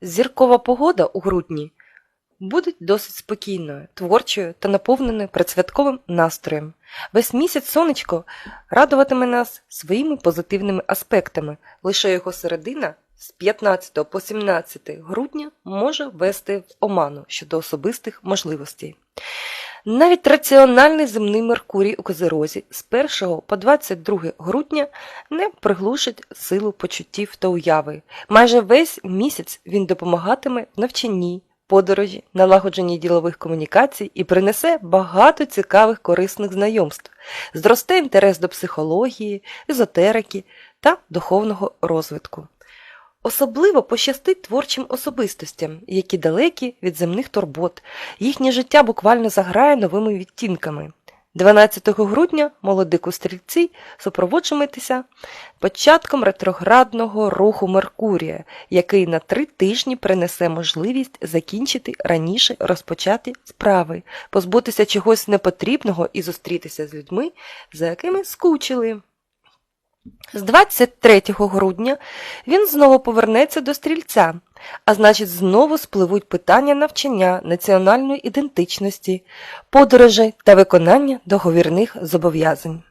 Зіркова погода у грудні буде досить спокійною, творчою та наповненою предсвятковим настроєм. Весь місяць сонечко радуватиме нас своїми позитивними аспектами, лише його середина з 15 по 17 грудня може ввести в оману щодо особистих можливостей. Навіть раціональний земний Меркурій у Козерозі з 1 по 22 грудня не приглушить силу почуттів та уяви. Майже весь місяць він допомагатиме в навчанні, подорожі, налагодженні ділових комунікацій і принесе багато цікавих корисних знайомств. Зросте інтерес до психології, езотерики та духовного розвитку. Особливо пощастить творчим особистостям, які далекі від земних турбот. Їхнє життя буквально заграє новими відтінками. 12 грудня молодику стрільці супроводжуватися початком ретроградного руху Меркурія, який на три тижні принесе можливість закінчити раніше розпочаті справи, позбутися чогось непотрібного і зустрітися з людьми, за якими скучили. З 23 грудня він знову повернеться до стрільця, а значить, знову спливуть питання навчання, національної ідентичності, подорожей та виконання договірних зобов'язань.